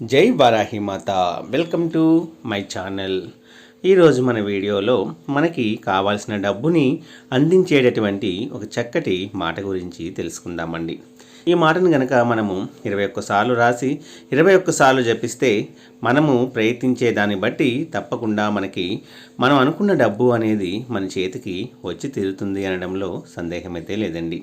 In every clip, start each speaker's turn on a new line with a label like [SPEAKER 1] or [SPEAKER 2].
[SPEAKER 1] జై వారాహి మాత. Welcome to my channel. ఈరోజు మన వీడియోలో మనకి కావాల్సిన డబ్బుని అందించేటటువంటి ఒక చక్కటి మాట గురించి తెలుసుకుందామండి. ఈ మాటను గనక మనము ఇరవై ఒక్కసార్లు రాసి ఇరవై ఒక్కసార్లు జపిస్తే మనము ప్రయత్నించే దాన్ని బట్టి తప్పకుండా మనకి మనం అనుకున్న డబ్బు అనేది మన చేతికి వచ్చి తీరుతుంది అనడంలో సందేహమైతే లేదండి.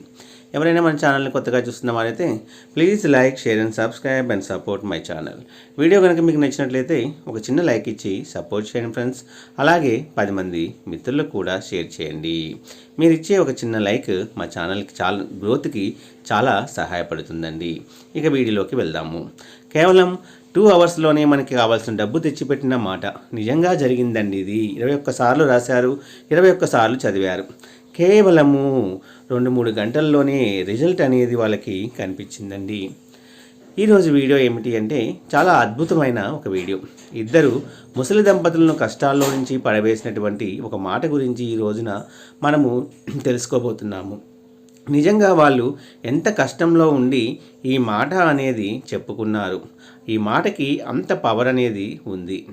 [SPEAKER 1] ఎవరైనా మన ఛానల్ని కొత్తగా చూస్తున్న వారైతే please like share and subscribe and support my channel. Video కనుక మీకు నచ్చినట్లయితే ఒక చిన్న లైక్ ఇచ్చి సపోర్ట్ చేయండి ఫ్రెండ్స్. అలాగే పది మంది మిత్రులకు కూడా షేర్ చేయండి. మీరు ఇచ్చే ఒక చిన్న లైక్ మా ఛానల్కి చాలా గ్రోత్కి చాలా సహాయపడుతుందండి. ఇక వీడియోలోకి వెళ్దాము. కేవలం టూ అవర్స్లోనే మనకి కావాల్సిన డబ్బు తెచ్చిపెట్టిన మాట నిజంగా జరిగిందండి ఇది. ఇరవై ఒక్కసార్లు రాశారు ఇరవై ఒక్కసార్లు చదివారు. కేవలము రెండు మూడు గంటల్లోనే రిజల్ట్ అనేది వాళ్ళకి కనిపించిందండి. ఈరోజు వీడియో ఏమిటి అంటే చాలా అద్భుతమైన ఒక వీడియో. ఇద్దరు ముసలి దంపతులను కష్టాల్లో నుంచి పడవేసినటువంటి ఒక మాట గురించి ఈ రోజున మనము తెలుసుకోబోతున్నాము. నిజంగా వాళ్ళు ఎంత కష్టంలో ఉండి ఈ మాట అనేది చెప్పుకున్నారు. ఈ మాటకి అంత పవర్ అనేది ఉంది.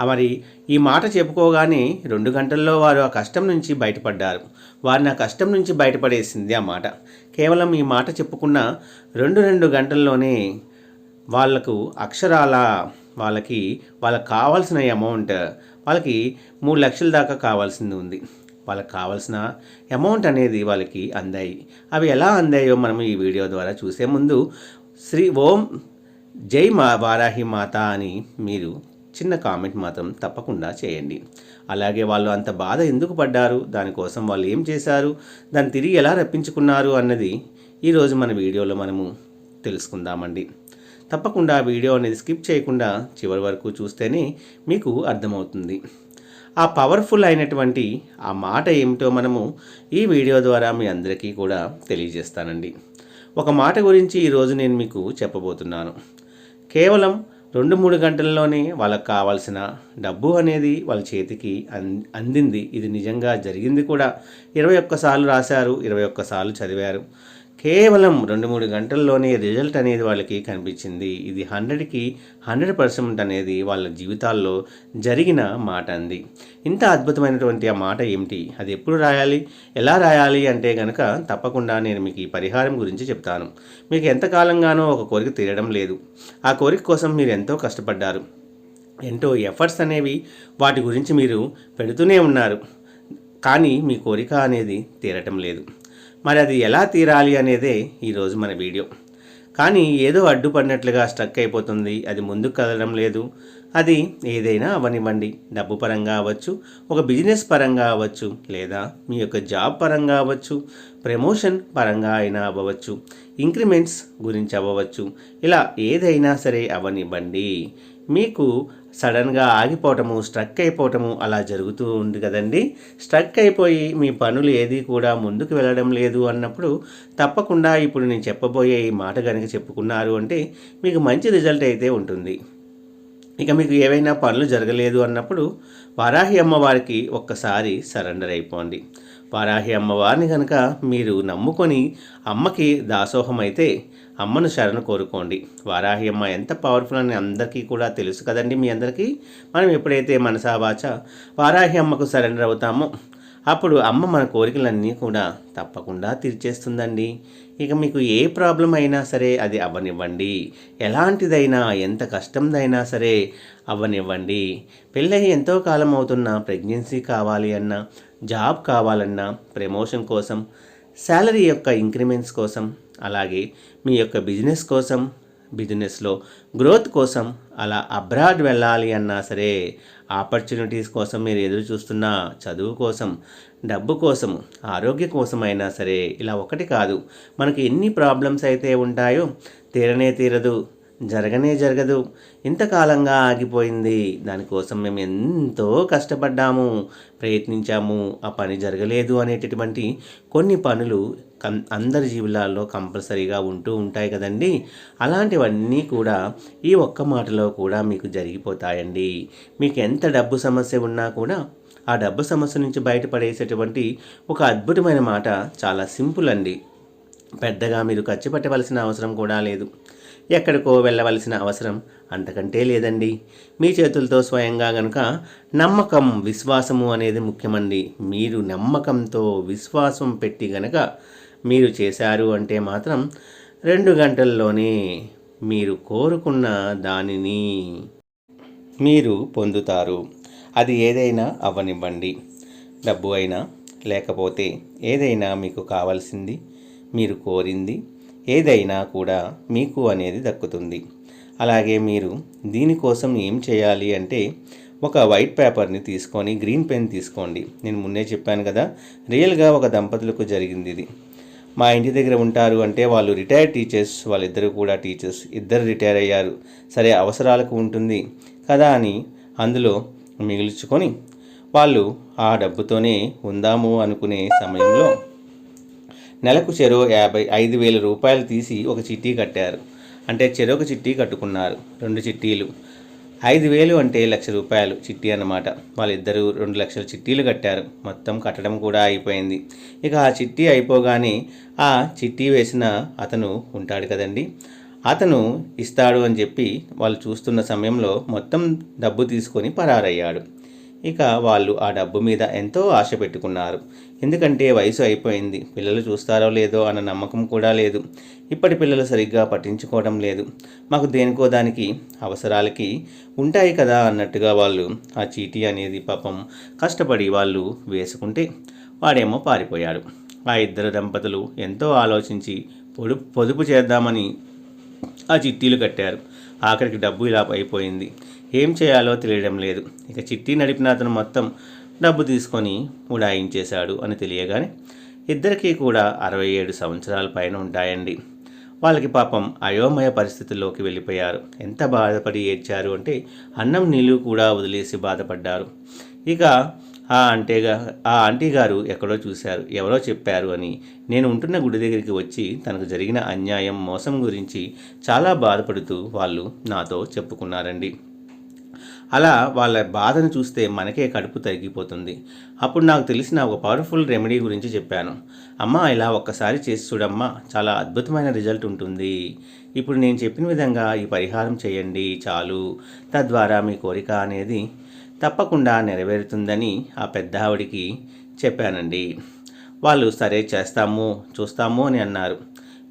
[SPEAKER 1] మరి ఈ మాట చెప్పుకోగానే రెండు గంటల్లో వారు ఆ కష్టం నుంచి బయటపడ్డారు. వారిని ఆ కష్టం నుంచి బయటపడేసింది ఆ మాట. కేవలం ఈ మాట చెప్పుకున్న రెండు రెండు గంటల్లోనే వాళ్ళకు అక్షరాల వాళ్ళకి వాళ్ళకి కావాల్సిన అమౌంట్ వాళ్ళకి మూడు లక్షల దాకా కావాల్సింది ఉంది. వాళ్ళకి కావాల్సిన అమౌంట్ అనేది వాళ్ళకి అందాయి. అవి ఎలా అందాయో మనం ఈ వీడియో ద్వారా చూసే ముందు శ్రీ ఓం జై మా వారాహి మాత అని మీరు చిన్న కామెంట్ మాత్రం తప్పకుండా చేయండి. అలాగే వాళ్ళు అంత బాధ ఎందుకు పడ్డారు? దానికోసం వాళ్ళు ఏం చేశారు? దాన్ని తిరిగి ఎలా రప్పించుకున్నారు? అన్నది ఈరోజు మన వీడియోలో మనము తెలుసుకుందామండి. తప్పకుండా వీడియో అనేది స్కిప్ చేయకుండా చివరి వరకు చూస్తేనే మీకు అర్థమవుతుంది. ఆ పవర్ఫుల్ అయినటువంటి ఆ మాట ఏమిటో మనము ఈ వీడియో ద్వారా మీ అందరికీ కూడా తెలియజేస్తానండి. ఒక మాట గురించి ఈరోజు నేను మీకు చెప్పబోతున్నాను. కేవలం రెండు మూడు గంటల్లోనే వాళ్ళకి కావాల్సిన డబ్బు అనేది వాళ్ళ చేతికి అందింది. ఇది నిజంగా జరిగింది కూడా. ఇరవై ఒక్కసార్లు రాశారు ఇరవై ఒక్కసార్లు చదివారు. కేవలం రెండు మూడు గంటల్లోనే రిజల్ట్ అనేది వాళ్ళకి కనిపించింది. ఇది హండ్రెడ్కి హండ్రెడ్ పర్సెంట్ అనేది వాళ్ళ జీవితాల్లో జరిగిన మాట అంది. ఇంత అద్భుతమైనటువంటి ఆ మాట ఏమిటి? అది ఎప్పుడు రాయాలి? ఎలా రాయాలి అంటే కనుక తప్పకుండా నేను మీకు ఈ పరిహారం గురించి చెప్తాను. మీకు ఎంతకాలంగానో ఒక కోరిక తీరడం లేదు. ఆ కోరిక కోసం మీరు ఎంతో కష్టపడ్డారు. ఎంతో ఎఫర్ట్స్ అనేవి వాటి గురించి మీరు పెడుతూనే ఉన్నారు. కానీ మీ కోరిక అనేది తీరటం లేదు. మరి అది ఎలా తీరాలి అనేదే ఈరోజు మన వీడియో. కానీ ఏదో అడ్డుపడినట్లుగా స్ట్రక్ అయిపోతుంది. అది ముందుకు కదలడం లేదు. అది ఏదైనా అవనివ్వండి. డబ్బు పరంగా అవ్వచ్చు ఒక బిజినెస్ పరంగా అవ్వచ్చు లేదా మీ యొక్క జాబ్ పరంగా అవ్వచ్చు ప్రమోషన్ పరంగా అయినా అవ్వచ్చు ఇంక్రిమెంట్స్ గురించి అవ్వచ్చు. ఇలా ఏదైనా సరే అవనివ్వండి. మీకు సడన్గా ఆగిపోవటము స్ట్రక్ అయిపోవటము అలా జరుగుతూ ఉంది కదండి. స్ట్రక్ అయిపోయి మీ పనులు ఏది కూడా ముందుకు వెళ్ళడం లేదు అన్నప్పుడు తప్పకుండా ఇప్పుడు నేను చెప్పబోయే ఈ మాట కనుక చెప్పుకున్నారు అంటే మీకు మంచి రిజల్ట్ అయితే ఉంటుంది. ఇక మీకు ఏవైనా పనులు జరగలేదు అన్నప్పుడు వారాహి అమ్మవారికి ఒక్కసారి సరెండర్ అయిపోండి. వారాహి అమ్మవారిని కనుక మీరు నమ్ముకొని అమ్మకి దాసోహం అయితే అమ్మను శరణు కోరుకోండి. వారాహి అమ్మ ఎంత పవర్ఫుల్ అని అందరికీ కూడా తెలుసు కదండి మీ అందరికీ? మనం ఎప్పుడైతే మనసావాచ వారాహి అమ్మకు సరెండర్ అవుతామో అప్పుడు అమ్మ మన కోరికలన్నీ కూడా తప్పకుండా తీర్చేస్తుందండి. ఇక మీకు ఏ ప్రాబ్లం అయినా సరే అది అవ్వనివ్వండి. ఎలాంటిదైనా ఎంత కష్టందైనా సరే అవ్వనివ్వండి. పెళ్ళయి ఎంతో కాలం అవుతున్న ప్రెగ్నెన్సీ కావాలి అన్నా జాబ్ కావాలన్నా ప్రమోషన్ కోసం శాలరీ యొక్క ఇంక్రిమెంట్స్ కోసం అలాగే మీ యొక్క బిజినెస్ కోసం బిజినెస్లో గ్రోత్ కోసం అలా అబ్రాడ్ వెళ్ళాలి అన్నా సరే ఆపర్చునిటీస్ కోసం మీరు ఎదురు చూస్తున్న చదువు కోసం డబ్బు కోసం ఆరోగ్య కోసమైనా సరే ఇలా ఒకటి కాదు. మనకి ఎన్ని ప్రాబ్లమ్స్ అయితే ఉంటాయో తీరనే తీరదు జరగనే జరగదు. ఇంతకాలంగా ఆగిపోయింది. దానికోసం మేము ఎంతో కష్టపడ్డాము ప్రయత్నించాము. ఆ పని జరగలేదు అనేటటువంటి కొన్ని పనులు కం అందరి జీవితాల్లో కంపల్సరీగా ఉంటూ ఉంటాయి కదండి. అలాంటివన్నీ కూడా ఈ ఒక్క మాటలో కూడా మీకు జరిగిపోతాయండి. మీకు ఎంత డబ్బు సమస్య ఉన్నా కూడా ఆ డబ్బు సమస్య నుంచి బయటపడేసేటువంటి ఒక అద్భుతమైన మాట చాలా సింపుల్ అండి. పెద్దగా మీరు ఖర్చు పెట్టవలసిన అవసరం కూడా లేదు. ఎక్కడికో వెళ్ళవలసిన అవసరం అంతకంటే లేదండి. మీ చేతులతో స్వయంగా గనుక నమ్మకం విశ్వాసము అనేది ముఖ్యమండి. మీరు నమ్మకంతో విశ్వాసం పెట్టి గనక మీరు చేశారు అంటే మాత్రం రెండు గంటల్లోనే మీరు కోరుకున్న దానిని మీరు పొందుతారు. అది ఏదైనా అవ్వనివ్వండి. డబ్బు అయినా లేకపోతే ఏదైనా మీకు కావాల్సింది మీరు కోరింది ఏదైనా కూడా మీకు అనేది దక్కుతుంది. అలాగే మీరు దీనికోసం ఏం చేయాలి అంటే ఒక వైట్ పేపర్ని తీసుకొని గ్రీన్ పెన్ తీసుకోండి. నేను ముందే చెప్పాను కదా రియల్గా ఒక దంపతులకు జరిగింది ఇది. మా ఇంటి దగ్గర ఉంటారు అంటే వాళ్ళు రిటైర్డ్ టీచర్స్ వాళ్ళిద్దరు కూడా టీచర్స్. ఇద్దరు రిటైర్ అయ్యారు. సరే అవసరాలకు ఉంటుంది కదా అని అందులో మిగిల్చుకొని వాళ్ళు ఆ డబ్బుతోనే ఉందాము అనుకునే సమయంలో నెలకు చెరో యాభై ఐదు వేల రూపాయలు తీసి ఒక చిట్టీ కట్టారు. అంటే చెరొక చిట్టీ కట్టుకున్నారు. రెండు చిట్టీలు. ఐదు వేలు అంటే లక్ష రూపాయలు చిట్టి అన్నమాట. వాళ్ళిద్దరూ రెండు లక్షల చిట్టీలు కట్టారు. మొత్తం కట్టడం కూడా అయిపోయింది. ఇక ఆ చిట్టి అయిపోగానే ఆ చిట్టి వేసిన అతను ఉంటాడు కదండి. అతను ఇస్తాడు అని చెప్పి వాళ్ళు చూస్తున్న సమయంలో మొత్తం డబ్బు తీసుకొని పరారయ్యాడు. ఇక వాళ్ళు ఆ డబ్బు మీద ఎంతో ఆశ పెట్టుకున్నారు. ఎందుకంటే వయసు అయిపోయింది. పిల్లలు చూస్తారో లేదో అన్న నమ్మకం కూడా లేదు. ఇప్పటి పిల్లలు సరిగ్గా పట్టించుకోవడం లేదు. మాకు దేనికో దానికి అవసరాలకి ఉంటాయి కదా అన్నట్టుగా వాళ్ళు ఆ చీటీ అనేది పాపం కష్టపడి వాళ్ళు వేసుకుంటే వాడేమో పారిపోయాడు. ఆ ఇద్దరు దంపతులు ఎంతో ఆలోచించి పొడుపు పొదుపు చేద్దామని ఆ చిట్టీలు కట్టారు. ఆఖరికి డబ్బు ఇలా అయిపోయింది. ఏం చేయాలో తెలియడం లేదు. ఇక చిట్టి నడిపిన అతను మొత్తం డబ్బు తీసుకొని ఉడాయించేశాడు అని తెలియగానే ఇద్దరికీ కూడా అరవై ఏడు సంవత్సరాల పైన ఉంటాయండి. వాళ్ళకి పాపం అయోమయ పరిస్థితుల్లోకి వెళ్ళిపోయారు. ఎంత బాధపడి ఏడ్చారు అంటే అన్నం నీళ్ళు కూడా వదిలేసి బాధపడ్డారు. ఇక ఆ అంటేగా ఆ ఆంటీ గారు ఎక్కడో చూశారు ఎవరో చెప్పారు అని. నేను ఉంటున్న గుడి దగ్గరికి వచ్చి తనకు జరిగిన అన్యాయం మోసం గురించి చాలా బాధపడుతూ వాళ్ళు నాతో చెప్పుకున్నారండి. అలా వాళ్ళ బాధను చూస్తే మనకే కడుపు తరిగిపోతుంది. అప్పుడు నాకు తెలిసిన ఒక పవర్ఫుల్ రెమెడీ గురించి చెప్పాను. అమ్మ ఇలా ఒక్కసారి చేసి చూడమ్మా చాలా అద్భుతమైన రిజల్ట్ ఉంటుంది. ఇప్పుడు నేను చెప్పిన విధంగా ఈ పరిహారం చేయండి చాలు. తద్వారా మీ కోరిక అనేది తప్పకుండా నెరవేరుతుందని ఆ పెద్ద ఆవిడికి చెప్పానండి. వాళ్ళు సరే చేస్తాము చూస్తాము అని అన్నారు.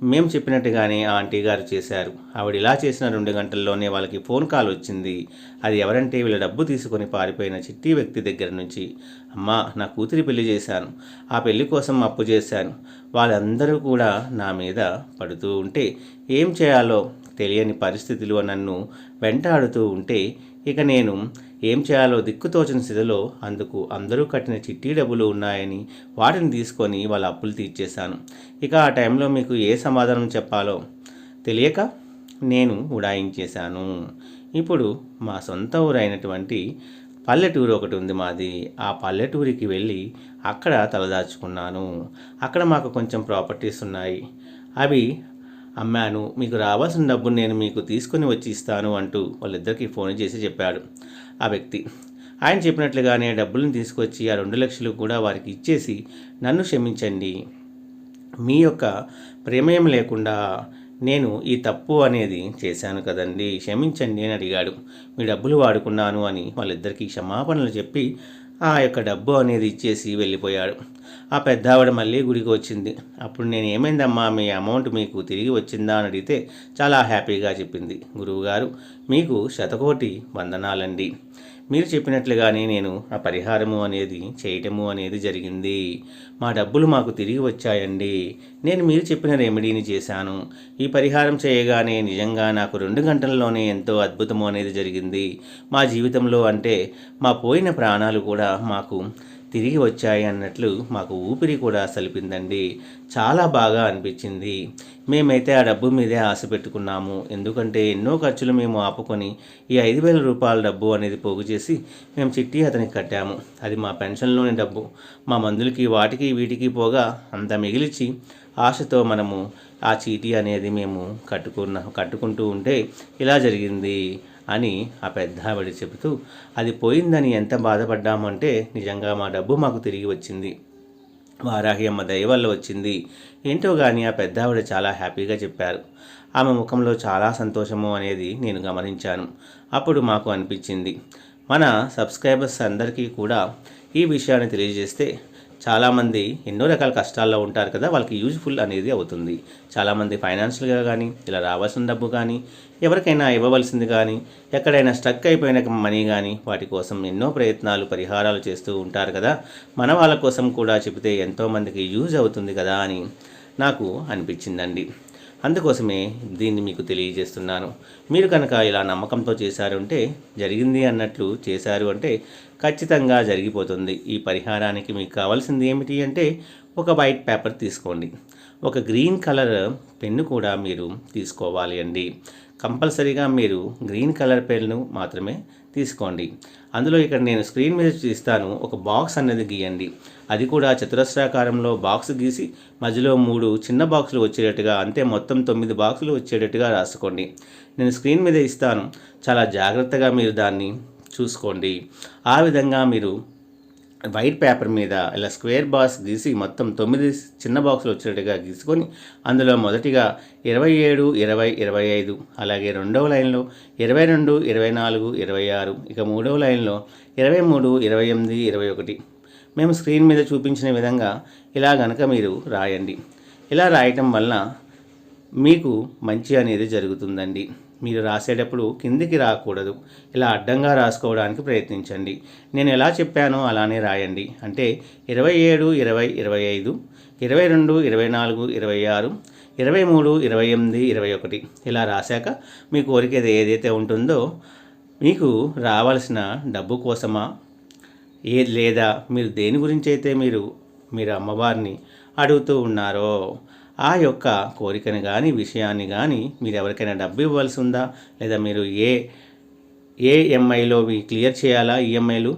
[SPEAKER 1] మేము చెప్పినట్టుగానే ఆ ఆంటీ గారు చేశారు. ఆవిడ ఇలా చేసిన రెండు గంటల్లోనే వాళ్ళకి ఫోన్ కాల్ వచ్చింది. అది ఎవరంటే వీళ్ళ డబ్బు తీసుకొని పారిపోయిన చిట్టి వ్యక్తి దగ్గర నుంచి. అమ్మా నా కూతురి పెళ్ళి చేశాను. ఆ పెళ్ళి కోసం అప్పు చేశాను. వాళ్ళందరూ కూడా నా మీద పడుతూ ఉంటే ఏం చేయాలో తెలియని పరిస్థితిలో నన్ను వెంటాడుతూ ఉంటే ఇక నేను ఏం చేయాలో దిక్కుతోచని స్థితిలో అందుకు అందరూ కట్టిన చిట్టి డబ్బులు ఉన్నాయని వాటిని తీసుకొని వాళ్ళ అప్పులు తీర్చేశాను. ఇక ఆ టైంలో మీకు ఏ సమాధానం చెప్పాలో తెలియక నేను ఉడాయించేశాను. ఇప్పుడు మా సొంత ఊరైనటువంటి పల్లెటూరు ఒకటి ఉంది మాది. ఆ పల్లెటూరికి వెళ్ళి అక్కడ తలదాచుకున్నాను. అక్కడ మాకు కొంచెం ప్రాపర్టీస్ ఉన్నాయి. అవి అమ్మాను మీకు రావాల్సిన డబ్బును నేను మీకు తీసుకొని వచ్చి ఇస్తాను అంటూ వాళ్ళిద్దరికీ ఫోన్ చేసి చెప్పాడు ఆ వ్యక్తి. ఆయన చెప్పినట్లుగానే డబ్బులను తీసుకొచ్చి ఆ రెండు లక్షలు కూడా వారికి ఇచ్చేసి నన్ను క్షమించండి. మీ యొక్క ప్రేమయం లేకుండా నేను ఈ తప్పు అనేది చేశాను కదండి క్షమించండి అని అడిగాడు. మీ డబ్బులు వాడుకున్నాను అని వాళ్ళిద్దరికీ క్షమాపణలు చెప్పి ఆ యొక్క డబ్బు అనేది ఇచ్చేసి వెళ్ళిపోయాడు. ఆ పెద్దావిడ మళ్ళీ గుడికి వచ్చింది. అప్పుడు నేను ఏమైందమ్మా మీ అమౌంట్ మీకు తిరిగి వచ్చిందా అని అడిగితే చాలా హ్యాపీగా చెప్పింది. గురువుగారు మీకు శతకోటి వందనాలండి. మీరు చెప్పినట్లుగానే నేను ఆ పరిహారము అనేది చేయటము అనేది జరిగింది. మా డబ్బులు మాకు తిరిగి వచ్చాయండి. నేను మీరు చెప్పిన రెమెడీని చేశాను. ఈ పరిహారం చేయగానే నిజంగా నాకు రెండు గంటల్లోనే ఎంతో అద్భుతము అనేది జరిగింది. మా జీవితంలో అంటే మా పోయిన ప్రాణాలు కూడా మాకు తిరిగి వచ్చాయి అన్నట్లు మాకు ఊపిరి కూడా సలిపిందండి. చాలా బాగా అనిపించింది. మేమైతే ఆ డబ్బు మీదే ఆశ పెట్టుకున్నాము. ఎందుకంటే ఎన్నో ఖర్చులు మేము ఆపుకొని ఈ ఐదు వేల రూపాయల డబ్బు అనేది పోగు చేసి మేము చిట్టి అతనికి కట్టాము. అది మా పెన్షన్లోని డబ్బు. మా మందులకి వాటికి వీటికి పోగా అంత మిగిలిచి ఆశతో మనము ఆ చీటీ అనేది మేము కట్టుకున్న కట్టుకుంటూ ఉంటే ఇలా జరిగింది. అని ఆ పెద్ద ఆవిడ చెబుతూ అది పోయిందని ఎంత బాధపడ్డామంటే నిజంగా మా డబ్బు మాకు తిరిగి వచ్చింది. వారాహి అమ్మ దయ వల్ల వచ్చింది. ఏంటో కానీ ఆ పెద్ద ఆవిడ చాలా హ్యాపీగా చెప్పారు. ఆమె ముఖంలో చాలా సంతోషము అనేది నేను గమనించాను. అప్పుడు మాకు అనిపించింది. మన సబ్స్క్రైబర్స్ అందరికీ కూడా ఈ విషయాన్ని తెలియజేస్తే చాలామంది ఎన్నో రకాల కష్టాల్లో ఉంటారు కదా వాళ్ళకి యూజ్ఫుల్ అనేది అవుతుంది. చాలామంది ఫైనాన్షియల్గా కానీ ఇలా రావాల్సిన డబ్బు కానీ ఎవరికైనా ఇవ్వవలసింది కానీ ఎక్కడైనా స్ట్రక్ అయిపోయిన మనీ కానీ వాటి కోసం ఎన్నో ప్రయత్నాలు పరిహారాలు చేస్తూ ఉంటారు కదా. మన వాళ్ళ కోసం కూడా చెబితే ఎంతోమందికి యూజ్ అవుతుంది కదా అని నాకు అనిపించిందండి. అందుకోసమే దీన్ని మీకు తెలియజేస్తున్నాను. మీరు కనుక ఇలా నమ్మకంతో చేశారు అంటే జరిగింది అన్నట్లు చేశారు అంటే ఖచ్చితంగా జరిగిపోతుంది. ఈ పరిహారానికి మీకు కావాల్సింది ఏమిటి అంటే ఒక వైట్ పేపర్ తీసుకోండి. ఒక గ్రీన్ కలర్ పెన్ను కూడా మీరు తీసుకోవాలి అండి. కంపల్సరీగా మీరు గ్రీన్ కలర్ పెన్ను మాత్రమే తీసుకోండి. అందులో ఇక్కడ నేను స్క్రీన్ మీద ఇస్తాను ఒక బాక్స్ అనేది గీయండి. అది కూడా చతురస్రాకారంలో బాక్స్ గీసి మధ్యలో మూడు చిన్న బాక్సులు వచ్చేటట్టుగా అంతే మొత్తం తొమ్మిది బాక్సులు వచ్చేటట్టుగా రాసుకోండి. నేను స్క్రీన్ మీద ఇస్తాను. చాలా జాగ్రత్తగా మీరు దాన్ని చూసుకోండి. ఆ విధంగా మీరు వైట్ పేపర్ మీద ఇలా స్క్వేర్ బాక్స్ గీసి మొత్తం తొమ్మిది చిన్న బాక్సులు వచ్చేటట్టుగా గీసుకొని అందులో మొదటిగా ఇరవై ఏడు ఇరవై ఇరవై ఐదు అలాగే రెండవ లైన్లో ఇరవై రెండు ఇరవై నాలుగు ఇరవై ఆరు ఇక మూడవ లైన్లో ఇరవై మూడు ఇరవై ఎనిమిది ఇరవై ఒకటి. మేము స్క్రీన్ మీద చూపించిన విధంగా ఇలా గనక మీరు రాయండి. ఇలా రాయటం వలన మీకు మంచి అనేది జరుగుతుందండి. మీరు రాసేటప్పుడు కిందికి రాకూడదు. ఇలా అడ్డంగా రాసుకోవడానికి ప్రయత్నించండి. నేను ఎలా చెప్పానో అలానే రాయండి. అంటే ఇరవై ఏడు ఇరవై ఇరవై ఐదు ఇరవై రెండు ఇరవై నాలుగు ఇరవై ఆరు ఇరవై మూడు ఇరవై ఎనిమిది ఇరవై ఒకటి. ఇలా రాశాక మీ కోరిక ఏదైతే ఉంటుందో మీకు రావాల్సిన డబ్బు కోసమా ఏ లేదా మీరు దేని గురించి అయితే మీరు మీరు అమ్మవారిని అడుగుతూ ఉన్నారో ఆ యొక్క కోరికని కానీ విషయాన్ని కానీ మీరు ఎవరికైనా డబ్బు ఇవ్వాల్సి ఉందా? లేదా మీరు ఏ ఏ ఎంఐలో క్లియర్ చేయాలా ఈఎంఐలు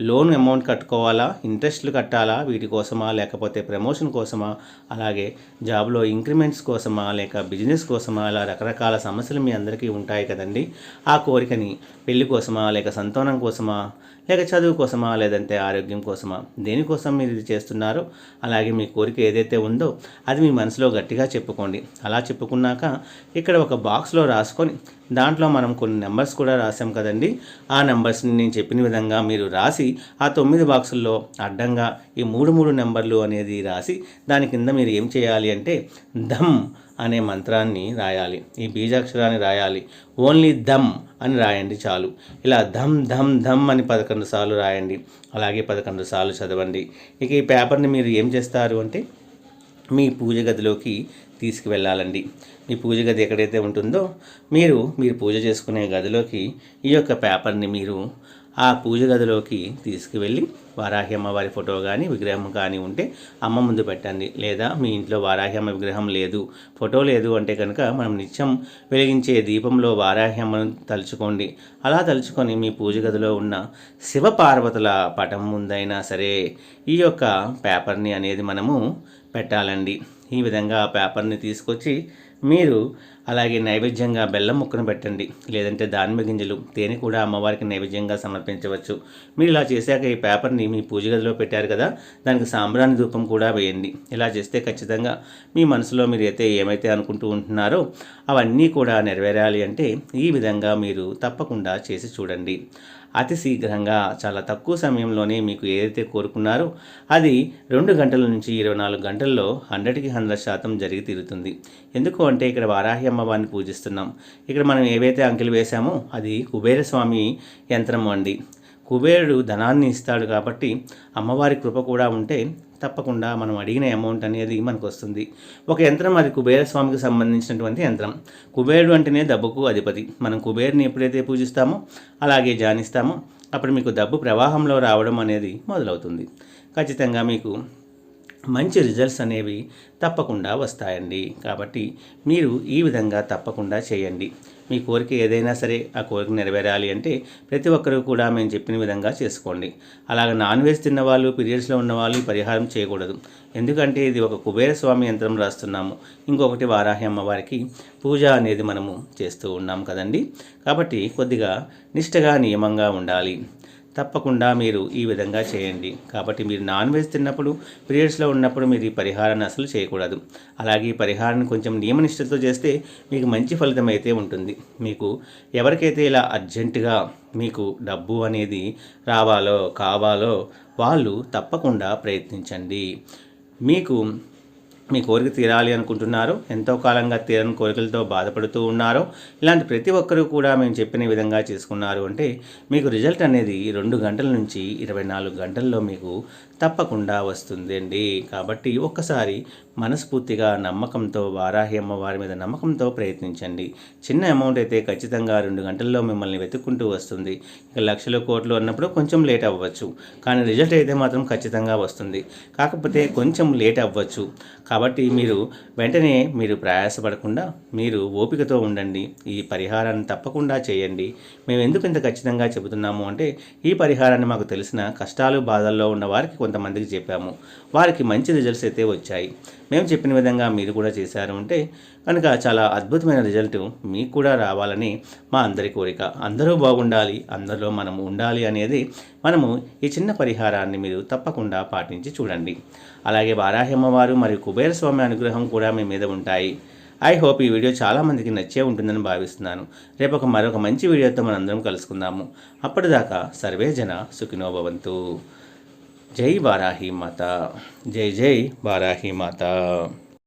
[SPEAKER 1] లోన్ అమౌంట్ కట్టుకోవాలా? ఇంట్రెస్ట్లు కట్టాలా? వీటి కోసమా? లేకపోతే ప్రమోషన్ కోసమా? అలాగే జాబ్లో ఇంక్రిమెంట్స్ కోసమా? లేక బిజినెస్ కోసమా? అలా రకరకాల సమస్యలు మీ అందరికీ ఉంటాయి కదండి. ఆ కోరికని పెళ్ళి కోసమా? లేక సంతానం కోసమా? లేక చదువు కోసమా? లేదంటే ఆరోగ్యం కోసమా? దేనికోసం మీరు ఇది చేస్తున్నారో? అలాగే మీ కోరిక ఏదైతే ఉందో అది మీ మనసులో గట్టిగా చెప్పుకోండి. అలా చెప్పుకున్నాక ఇక్కడ ఒక బాక్స్లో రాసుకొని దాంట్లో మనం కొన్ని నెంబర్స్ కూడా రాసాం కదండి. ఆ నెంబర్స్ని నేను చెప్పిన విధంగా మీరు రాసి ఆ తొమ్మిది బాక్సుల్లో అడ్డంగా ఈ మూడు మూడు నెంబర్లు అనేది రాసి దాని కింద మీరు ఏం చేయాలి అంటే ధమ్ అనే మంత్రాన్ని రాయాలి. ఈ బీజాక్షరాన్ని రాయాలి. ఓన్లీ దమ్ అని రాయండి చాలు. ఇలా ధమ్ ధమ్ ధమ్ అని పదకొండు సార్లు రాయండి. అలాగే పదకొండు సార్లు చదవండి. ఇక ఈ పేపర్ని మీరు ఏం చేస్తారు అంటే మీ పూజ గదిలోకి తీసుకువెళ్ళాలండి. మీ పూజ గది ఎక్కడైతే ఉంటుందో మీరు మీరు పూజ చేసుకునే గదిలోకి ఈ యొక్క పేపర్ని మీరు ఆ పూజ గదిలోకి తీసుకువెళ్ళి వారాహి అమ్మవారి ఫోటో కానీ విగ్రహం కానీ ఉంటే అమ్మ ముందు పెట్టండి. లేదా మీ ఇంట్లో వారాహి అమ్మ విగ్రహం లేదు ఫోటో లేదు అంటే కనుక మనం నిత్యం వెలిగించే దీపంలో వారాహి అమ్మను తలుచుకోండి. అలా తలుచుకొని మీ పూజ గదిలో ఉన్న శివ పార్వతుల పటం ముందైనా సరే ఈ యొక్క పేపర్ని అనేది మనము పెట్టాలండి. ఈ విధంగా ఆ పేపర్ని తీసుకొచ్చి మీరు అలాగే నైవేద్యంగా బెల్లం ముక్కను పెట్టండి. లేదంటే దానిమ్మ గింజలు తేనె కూడా అమ్మవారికి నైవేద్యంగా సమర్పించవచ్చు. మీరు ఇలా చేశాక ఈ పేపర్ని మీ పూజ గదిలో పెట్టారు కదా దానికి సాంబ్రాణి ధూపం కూడా వేయండి. ఇలా చేస్తే ఖచ్చితంగా మీ మనసులో మీరు అయితే ఏమైతే అనుకుంటూ ఉంటున్నారో అవన్నీ కూడా నెరవేరాలి అంటే ఈ విధంగా మీరు తప్పకుండా చేసి చూడండి. అతి శీఘ్రంగా చాలా తక్కువ సమయంలోనే మీకు ఏదైతే కోరుకున్నారో అది రెండు గంటల నుంచి ఇరవై నాలుగు గంటల్లో హండ్రెడ్కి హండ్రెడ్ శాతం జరిగి తీరుతుంది. ఎందుకు అంటే ఇక్కడ వారాహ్య అమ్మవారిని పూజిస్తున్నాం. ఇక్కడ మనం ఏవైతే అంకెలు వేశామో అది కుబేర స్వామి యంత్రం అండి. కుబేరుడు ధనాన్ని ఇస్తాడు కాబట్టి అమ్మవారి కృప కూడా ఉంటే తప్పకుండా మనం అడిగిన అమౌంట్ అనేది మనకు వస్తుంది ఒక యంత్రం అది కుబేర స్వామికి సంబంధించినటువంటి యంత్రం. కుబేరుడు అంటేనే డబ్బుకు అధిపతి. మనం కుబేరుని ఎప్పుడైతే పూజిస్తామో అలాగే ధ్యానిస్తామో అప్పుడు మీకు డబ్బు ప్రవాహంలో రావడం అనేది మొదలవుతుంది. ఖచ్చితంగా మీకు మంచి రిజల్ట్స్ అనేవి తప్పకుండా వస్తాయండి. కాబట్టి మీరు ఈ విధంగా తప్పకుండా చేయండి. మీ కోరిక ఏదైనా సరే ఆ కోరిక నెరవేరాలి అంటే ప్రతి ఒక్కరూ కూడా మేము చెప్పిన విధంగా చేసుకోండి. అలాగ నాన్ వెజ్ తిన్న వాళ్ళు పీరియడ్స్లో ఉన్న వాళ్ళు ఈ పరిహారం చేయకూడదు. ఎందుకంటే ఇది ఒక కుబేర స్వామి యంత్రం రాస్తున్నాము. ఇంకొకటి వారాహి అమ్మవారికి పూజ అనేది మనము చేస్తూ ఉన్నాం కదండి. కాబట్టి కొద్దిగా నిష్టగా నియమంగా ఉండాలి. తప్పకుండా మీరు ఈ విధంగా చేయండి. కాబట్టి మీరు నాన్ వెజ్ తిన్నప్పుడు పీరియడ్స్లో ఉన్నప్పుడు మీరు ఈ పరిహారాన్ని అసలు చేయకూడదు. అలాగే ఈ పరిహారాన్ని కొంచెం నియమనిష్టతో చేస్తే మీకు మంచి ఫలితం అయితే ఉంటుంది. మీకు ఎవరికైతే ఇలా అర్జెంటుగా మీకు డబ్బు అనేది రావాలో కావాలో వాళ్ళు తప్పకుండా ప్రయత్నించండి. మీకు మీ కోరిక తీరాలి అనుకుంటున్నారో ఎంతో కాలంగా తీరని కోరికలతో బాధపడుతూ ఉన్నారో ఇలాంటి ప్రతి ఒక్కరూ కూడా మేము చెప్పిన విధంగా చేసుకున్నారు అంటే మీకు రిజల్ట్ అనేది రెండు గంటల నుంచి ఇరవై నాలుగు గంటల్లో మీకు తప్పకుండా వస్తుంది అండి. కాబట్టి ఒక్కసారి మనస్ఫూర్తిగా నమ్మకంతో వారాహి అమ్మవారి మీద నమ్మకంతో ప్రయత్నించండి. చిన్న అమౌంట్ అయితే ఖచ్చితంగా రెండు గంటల్లో మిమ్మల్ని వెతుక్కుంటూ వస్తుంది. ఇక లక్షల కోట్లు అన్నప్పుడు కొంచెం లేట్ అవ్వచ్చు. కానీ రిజల్ట్ అయితే మాత్రం ఖచ్చితంగా వస్తుంది. కాకపోతే కొంచెం లేట్ అవ్వచ్చు. కాబట్టి కాబట్టి మీరు వెంటనే మీరు ప్రయాసపడకుండా మీరు ఓపికతో ఉండండి. ఈ పరిహారాన్ని తప్పకుండా చేయండి. మేము ఎందుకు ఇంత ఖచ్చితంగా చెబుతున్నాము అంటే ఈ పరిహారాన్ని మాకు తెలిసిన కష్టాలు బాధల్లో ఉన్న వారికి కొంతమందికి చెప్పాము. వారికి మంచి రిజల్ట్స్ అయితే వచ్చాయి. మేము చెప్పిన విధంగా మీరు కూడా చేశారు అంటే కనుక చాలా అద్భుతమైన రిజల్ట్ మీకు కూడా రావాలని మా అందరి కోరిక. అందరూ బాగుండాలి అందరిలో మనం ఉండాలి అనేది మనము ఈ చిన్న పరిహారాన్ని మీరు తప్పకుండా పాటించి చూడండి. అలాగే వారాహిమ్మవారు మరియు కుబేర స్వామి అనుగ్రహం కూడా మీ మీద ఉంటాయి. ఐ హోప్ ఈ వీడియో చాలామందికి నచ్చే ఉంటుందని భావిస్తున్నాను. రేపు ఒక మరొక మంచి వీడియోతో మనందరం కలుసుకుందాము. అప్పటిదాకా సర్వే జన సుఖినో భవంతు. జై వారాహి మాత. జై జై వారాహి మాత.